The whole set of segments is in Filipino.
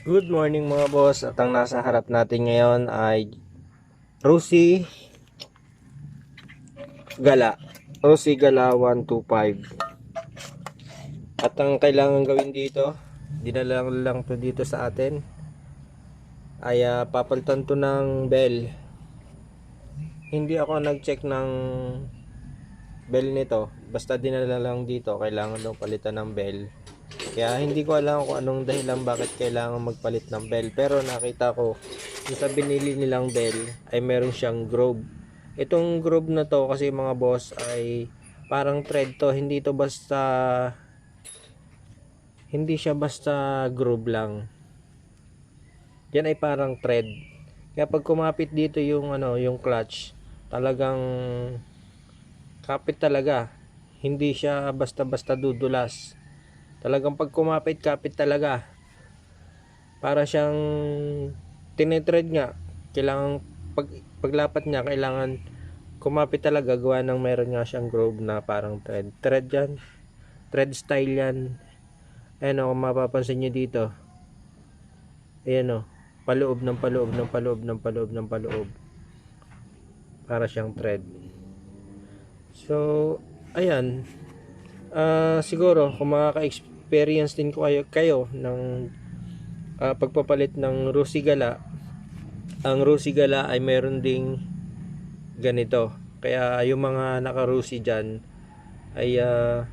Good morning mga boss. At ang nasa harap natin ngayon ay Rusi Gala. Rusi Gala 125 At ang kailangan gawin dito dinala lang to dito sa atin ay ah, papalitan to ng bell. Hindi ako nag-check ng bell nito. Basta dinala lang dito. Kailangan daw palitan ng bell kaya hindi ko alam kung anong dahilan bakit kailangan magpalit ng bell. Pero nakita ko, sa binili nilang bell ay meron siyang groove. Itong groove na to kasi mga boss ay parang thread to. Hindi to basta hindi siya basta groove lang. Yan ay parang thread. Kaya pag kumapit dito yung ano, yung clutch, talagang kapit talaga. Hindi siya basta-basta dudulas. Talagang pag kumapit, kapit talaga. Para siyang tinetread nga. Kailangan, pag, paglapat niya, kailangan kumapit talaga. Gawa ng meron nga siyang groove na parang thread. Thread yan. Thread style yan. Ayan o, kung mapapansin nyo dito. Ayan o. Paloob ng paloob ng paloob ng paloob ng paloob. Para siyang thread. So, ayan. Ah, siguro kung makaka-experience din ko kayo, kayo ng ah, pagpapalit ng Rusigala, ang Rusigala ay meron ding ganito. Kaya yung mga naka-Rusi dyan ay ah,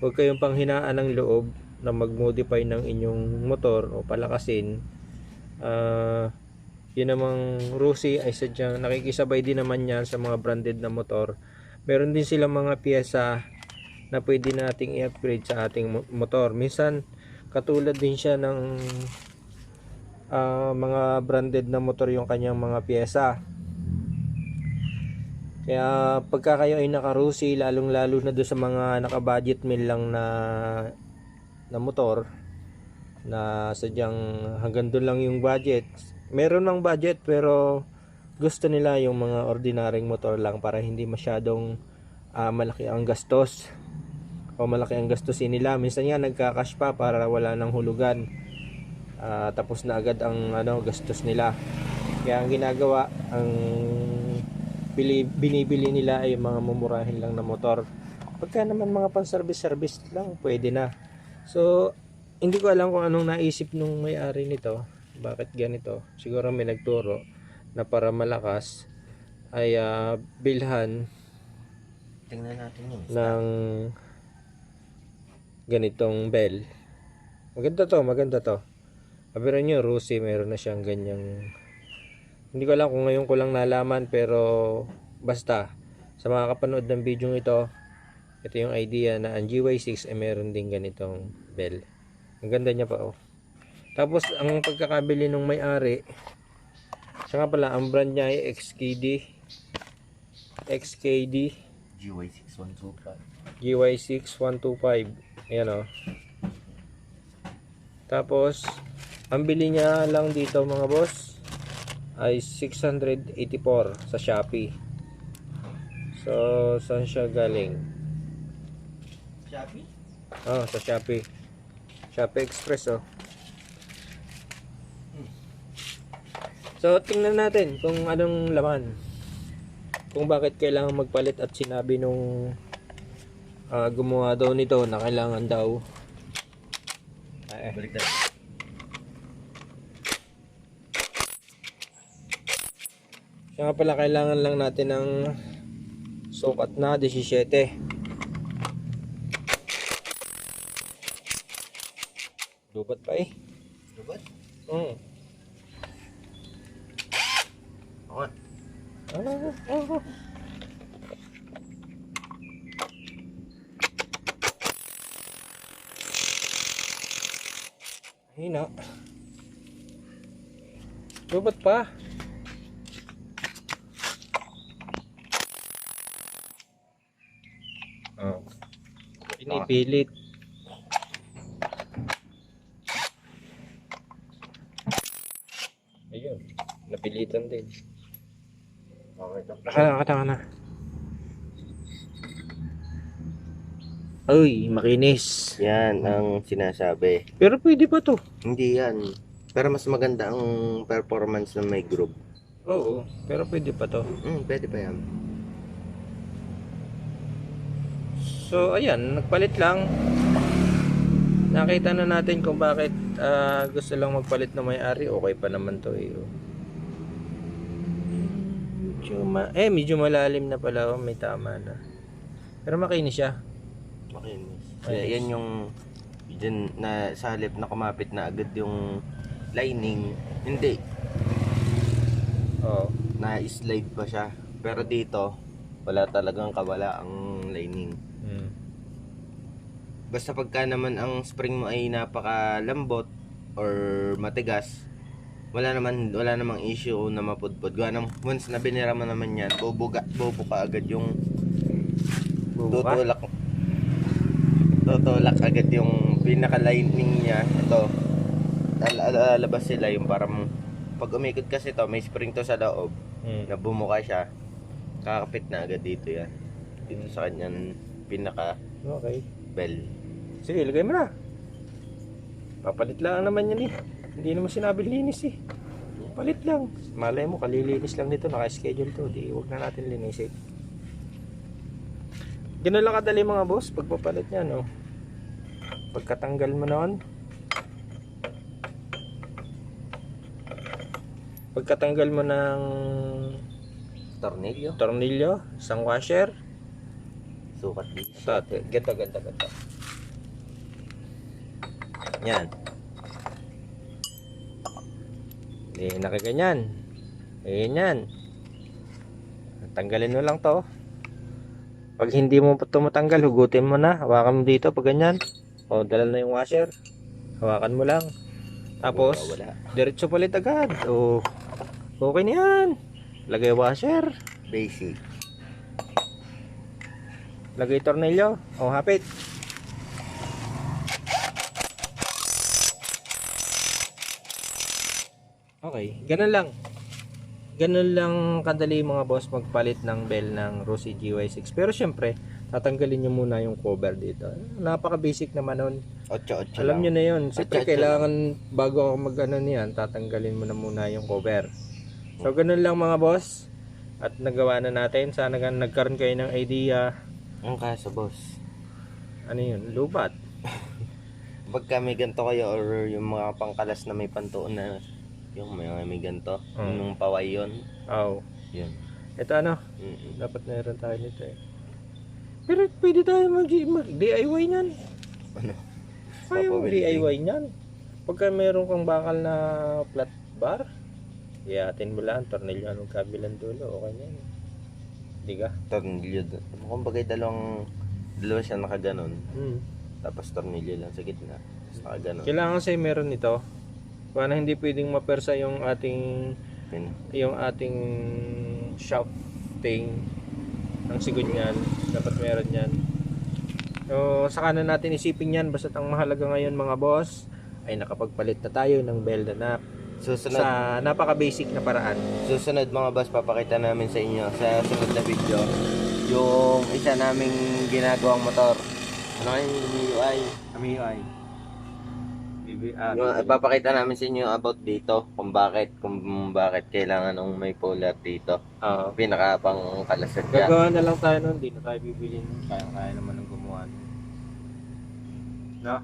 huwag kayong panghinaan ng loob na mag-modify ng inyong motor o palakasin. Ah, yun namang Rusi ay sadyang nakikisabay din naman yan sa mga branded na motor. Meron din silang mga piyesa na pwede nating i-upgrade sa ating mo- motor. Minsan, katulad din siya ng ah, mga branded na motor yung kanyang mga pyesa. Kaya pagka kayo ay nakarusi, lalong lalo na doon sa mga naka-budget meal lang na na motor na sadyang hanggang doon lang yung budget. Meron ng budget pero gusto nila yung mga ordinaryong motor lang para hindi masyadong ah, malaki ang gastos o malaki ang gastusin nila. Minsan nga nagka-cash pa para wala nang hulugan. Ah, tapos na agad ang ano gastos nila. Kaya ang ginagawa, ang bili, binibili nila ay mga mumurahin lang na motor. Pagka naman mga pang-service-service lang, pwede na. So, hindi ko alam kung anong naisip nung may-ari nito. Bakit ganito? Siguro may nagturo na para malakas ay ah, bilhan Tingnan natin yun. ng ganitong bell. Maganda to, maganda to. Pero nyo, Rusi, meron na siyang ganyang... Hindi ko alam kung ngayon ko lang nalaman, pero basta, sa mga kapanood ng video ito, ito yung idea na ang GY6 ay meron din ganitong bell. Ang ganda niya pa, oh. Tapos, ang pagkakabili ng may-ari, siya nga pala, ang brand niya ay XKD. XKD. GY6125. GY6 125 ayan o tapos ang bili niya lang dito mga boss ay 684 sa Shopee. So saan siya galing? Shopee? oh sa Shopee. Shopee Express oh. So tingnan natin kung anong laman. Kung bakit kailangan magpalit at sinabi nung ah, gumawa daw nito na kailangan daw eh, Balik na. siya nga pala kailangan lang natin ng sukat na 17 lupat pa eh Lubot? mm. Oo. Ah, ah, ah. Hina. Lubat pa. Oh. Pinipilit. Ayun. Napilitan din. Okay to. Naka, nakatama na. Uy, makinis. Yan ang sinasabi. Pero pwede pa to. Hindi yan. Pero mas maganda ang performance ng may groove. Oo, pero pwede pa to. Hmm, pwede pa yan. So, ayan, nagpalit lang. Nakita na natin kung bakit ah, gusto lang magpalit na may-ari. Okay pa naman to eh. Medyo ma- eh, medyo malalim na pala. Oh, may tama na. Pero makinis siya. Makinis. Makinis. Yan, yung dyan na sa halip na kumapit na agad yung lining. Hindi. Oo. Na-slide pa siya. Pero dito, wala talagang kawala ang lining. Mm. Basta pagka naman ang spring mo ay napakalambot or matigas, wala naman wala namang issue na mapudpud. Gawa once na binira mo naman yan, bubuga, bubuka agad yung Bubuka? Tutulak agad yung pinaka lining niya. Ito, lal- lalabas sila yung parang pag umikot kasi to, may spring to sa loob Mm. na bumuka siya, kakapit na agad dito yan. Dito sa kanyang pinaka Okay. bell. Sige, ilagay mo na. Papalit lang naman yan eh. Hindi naman sinabi linis eh. Palit lang. Malay mo, kalilinis lang nito. Naka-schedule to. Di, huwag na natin linisin. Ganun lang kadali mga boss. Pagpapalit niya, no? Pagkatanggal mo noon. Pagkatanggal mo ng Tornilyo. tornilyo, isang washer, Sukat dito. Ito, ito. Ganto, ganto, ganto. Yan. Hindi nakaganyan. Ayan yan. Tanggalin mo lang to. Pag hindi mo pa tumatanggal, hugutin mo na. Hawakan mo dito pag ganyan. O, dala na yung washer. Hawakan mo lang. Tapos, Wala. diretso palit agad. O, okay na yan. Lagay washer. Basic. Lagay tornilyo. O, hapit. Okay, ganun lang. Ganun lang kadali mga boss magpalit ng bell ng Rossi GY6. Pero syempre, tatanggalin nyo muna yung cover dito. Napaka basic naman nun. 8-8 Alam nyo na yun. Siyempre, kailangan bago ako mag ano niyan, tatanggalin mo na muna yung cover. So, ganun lang mga boss. At nagawa na natin. Sana nga nagkaroon kayo ng idea. Ang kaso, boss. Ano yun? Lubat. Pagka may ganito kayo or yung mga pangkalas na may pantuon na yung may, may ganito, Mm. yung paway yun, Oh. yun. Ito ano, Mm-mm. dapat meron tayo nito eh. Pero pwede tayo mag, mag DIY niyan. Ano? Kaya Papawelding. DIY niyan. Pagka meron kang bakal na flat bar, iatin mo lang, tornilyo anong kabilang dulo, okay na yan. Di ka? Tornilyo. Kung bagay dalawang, dalawa siya nakaganon, Hmm. tapos tornilyo lang sa gitna. Tapos nakaganon. Kailangan sa'yo meron ito. Para hindi pwedeng mapersa yung ating yung ating shafting ng sigunyan dapat meron yan so saka na natin isipin yan basta ang mahalaga ngayon mga boss ay nakapagpalit na tayo ng bell na nap Susunod, sa napaka basic na paraan. Susunod mga boss, papakita namin sa inyo sa sunod na video yung isa naming ginagawang motor. Ano kayo yung MIUI? MIUI Yung, ipapakita namin sa inyo about dito, kung bakit, kung bakit kailangan ng may puller dito. Oo. Pinaka pang kalasad niya. gagawa na lang tayo hindi na tayo bibili kaya kaya naman ng gumawa no?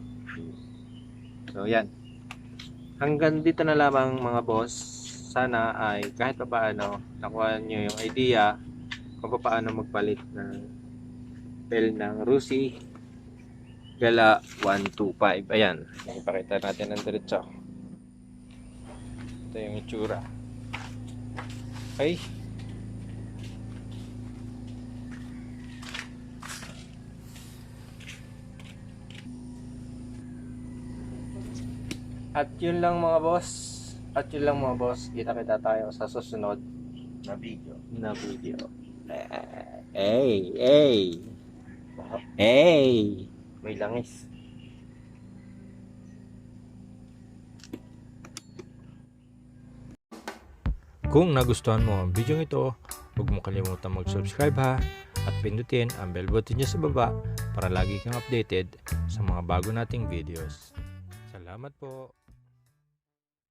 So yan. Hanggang dito na lamang mga boss. Sana ay kahit pa paano nakuha nyo yung idea kung paano magpalit ng bell ng Rusi Gala 125 ayan ipakita natin ng diretso ito yung itsura okay At yun lang mga boss. At yun lang mga boss. Kita-kita tayo sa susunod Na video. na video. Hey, hey. Hey. May langis. Kung nagustuhan mo ang video ito, huwag mo kalimutan mag-subscribe ha at pindutin ang bell button niya sa baba para lagi kang updated sa mga bago nating videos. Salamat po.